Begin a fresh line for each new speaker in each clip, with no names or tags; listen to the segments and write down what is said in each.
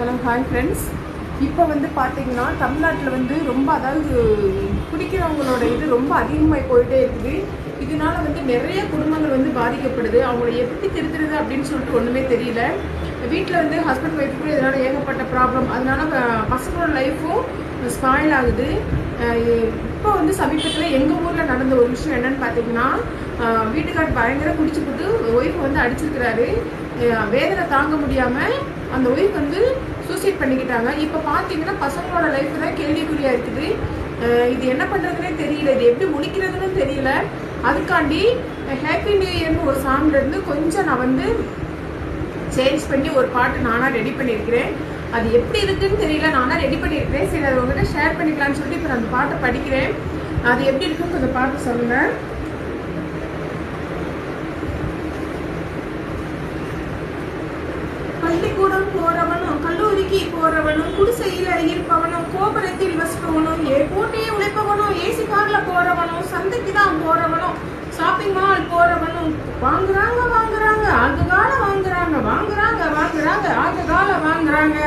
Hello hi friends இப்போ வந்து பார்த்தீங்கன்னா தமிழ்நாட்டில் வந்து ரொம்ப அதாவது குடிக்கிறவங்களோட இது ரொம்ப அதிகமாகி போயிட்டே இருக்குது. இதனால வந்து நிறைய குடும்பங்கள் வந்து பாதிக்கப்படுது. அவங்கள எப்படி திருத்துறது அப்படின்னு சொல்லிட்டு ஒன்றுமே தெரியல. வீட்டில் வந்து ஹஸ்பண்ட் ஒய்ஃபுக்கும் இதனால் ஏகப்பட்ட ப்ராப்ளம் அதனால பசங்களோட லைஃப்பும் ஸ்பாயில் ஆகுது. இப்போ வந்து சமீபத்தில் எங்கள் ஊரில் நடந்த ஒரு விஷயம் என்னன்னு பார்த்தீங்கன்னா வீட்டுக்கார் பயங்கர குடிச்சு போட்டு ஒய்ஃப் வந்து அடிச்சிருக்கிறாரு. வேதனை தாங்க முடியாமல் அந்த ஒய்ஃப் வந்து சூசைட் பண்ணிக்கிட்டாங்க. இப்போ பார்த்தீங்கன்னா பசங்களோட லைஃப் தான் கேள்விக்குறியாக இருக்குது. இது என்ன பண்ணுறதுனே தெரியல. இது எப்படி முடிக்கிறதுன்னு தெரியல. அதுக்காண்டி ஹாப்பி நியூ இயர்னு ஒரு சாங்ல இருந்து கொஞ்சம் நான் வந்து சேஞ்ச் பண்ணி ஒரு பாட்டு நானாக ரெடி பண்ணியிருக்கிறேன் அது எப்படி இருக்குன்னு தெரியல. நானாக ரெடி பண்ணியிருக்கிறேன் சரி அதை உங்கள்கிட்ட ஷேர் பண்ணிக்கலாம்னு சொல்லிட்டு இப்போ நான் அந்த பாட்டை படிக்கிறேன். அது எப்படி இருக்குன்னு கொஞ்சம் பார்த்து சொல்லுங்கள் போறவனும் கல்லூரிக்கு போறவனும் குடிசையில இருப்பவனும் கோபுரத்தில் வசிப்பவனும் ஏ போட்டியே உழைப்பவனும் ஏசி கார்ல போறவனும் சந்தைக்கு தான் போறவனும் ஷாப்பிங் மால் போறவனும் வாங்குறாங்க வாங்குறாங்க ஆகுகால வாங்குறாங்க வாங்குறாங்க வாங்குறாங்க ஆகுகால வாங்குறாங்க.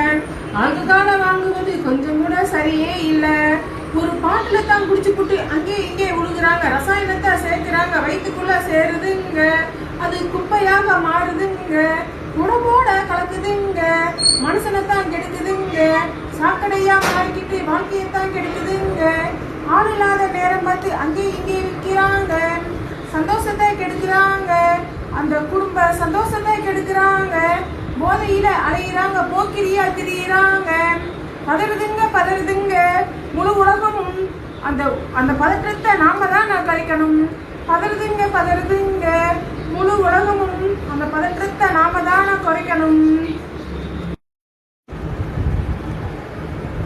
ஆகுகால வாங்குவது கொஞ்சம் கூட சரியே இல்லை. ஒரு பாட்டில் தான் குடிச்சு புட்டு அங்கே இங்கே விழுகுறாங்க ரசாயனத்தை சேர்க்கிறாங்க. வயிற்றுக்குள்ள சேருதுங்க. அது குப்பையாக மாறுதுங்க. உடம்போட கலக்குதுங்க. மனுஷனைத்தான் கெடுக்குதுங்க. சாக்கடையா மாறிக்கிட்டு வாழ்க்கையைத்தான் கெடுக்குதுங்க. ஆள் இல்லாத நேரம் பார்த்து அங்கே இங்கே விற்கிறாங்க சந்தோஷத்தை கெடுக்கிறாங்க. அந்த குடும்ப சந்தோஷத்தை கெடுக்கிறாங்க. போதையில அலையிறாங்க போக்கிரியா திரியிறாங்க. பதறுதுங்க பதறுதுங்க. முழு உலகமும் அந்த அந்த பதற்றத்தை நாம தான் நான் கழிக்கணும் பதறுதுங்க பதறுதுங்க. முழு உலகமும் அந்த பதற்றத்தை நாம தானே குறைக்கணும்.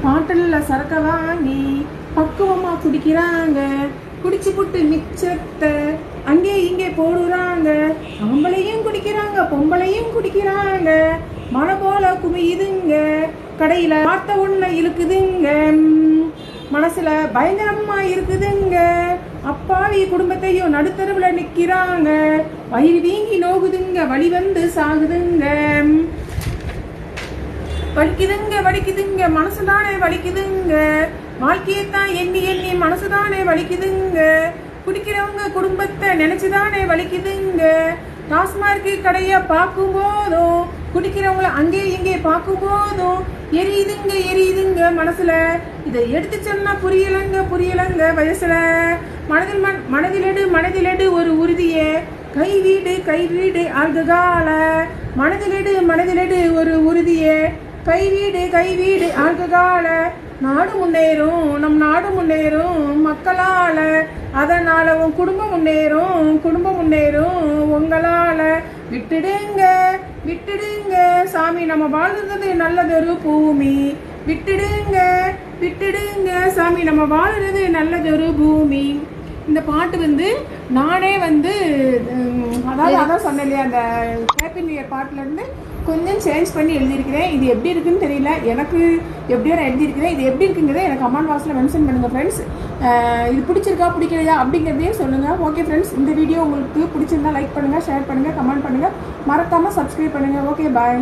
பாட்டில் சரக்க வாங்கி பக்குவமா குடிக்கிறாங்க. குடிச்சு புட்டு மிச்சத்தை அங்கே இங்கே போடுறாங்க. ஆம்பளையும் குடிக்கிறாங்க பொம்பளையும் குடிக்கிறாங்க. மழை போல குமியுதுங்க. கடையில பார்த்த உன்னை இழுக்குதுங்க. மனசுல பயங்கரமா இருக்குதுங்க. அப்பாவி குடும்பத்தையும் நடுத்தருவில் நிக்கிறாங்க. வயிறு வீங்கி நோகுதுங்க வழி வந்து சாகுதுங்க. வலிக்குதுங்க வலிக்குதுங்க மனசுதானே வலிக்குதுங்க. வாழ்க்கையத்தான் எண்ணி எண்ணி மனசுதானே வலிக்குதுங்க. குடிக்கிறவங்க குடும்பத்தை நினைச்சுதானே வலிக்குதுங்க. டாஸ்மார்க்கு கடைய பார்க்கும் போதும் குடிக்கிறவங்கள அங்கே இங்கே பார்க்கும் போதும் எரியுதுங்க எரியுதுங்க மனசுல. இதை எடுத்து சொன்னா புரியலங்க புரியலங்க வயசுல. மனதில் மன- மனதிலடு மனதிலடு ஒரு உறுதியே. கை வீடு கை வீடு ஆல்ககால மனதிலெடு மனதிலடு ஒரு உறுதியே. கை வீடு கை வீடு ஆல்ககால நாடு முன்னேறும் நம் நாடு முன்னேறும் மக்களால. அதனால் உன் குடும்பம் முன்னேறும் குடும்பம் முன்னேறும் உங்களால். விட்டுடுங்க விட்டுடுங்க. சாமி நம்ம வாழ்றது நல்லதொரு பூமி. விட்டுடுங்க விட்டுடுங்க. சாமி நம்ம வாழ்றது நல்லதொரு பூமி. இந்த பாட்டு வந்து நானே வந்து அதாவது அதான் சொன்னேன் இல்லையா அந்த ஹேப்பி நியூ இயர் பாட்டுல இருந்து கொஞ்சம் சேஞ்ச் பண்ணி எழுதியிருக்கிறேன். இது எப்படி இருக்குன்னு தெரியல. எனக்கு எப்படியோ நான் எழுதியிருக்கிறேன். இது எப்படி இருக்குங்கிறத எனக்கு கமெண்ட் பாக்ஸில் மென்ஷன் பண்ணுங்கள் ஃப்ரெண்ட்ஸ் இது பிடிச்சிருக்கா பிடிக்கலையா அப்படிங்கிறதையும் சொல்லுங்கள் ஓகே ஃப்ரெண்ட்ஸ் இந்த வீடியோ உங்களுக்கு பிடிச்சிருந்தா லைக் பண்ணுங்கள் ஷேர் பண்ணுங்கள் கமெண்ட் பண்ணுங்கள் மறக்காமல் சப்ஸ்கிரைப் பண்ணுங்கள் ஓகே பாய்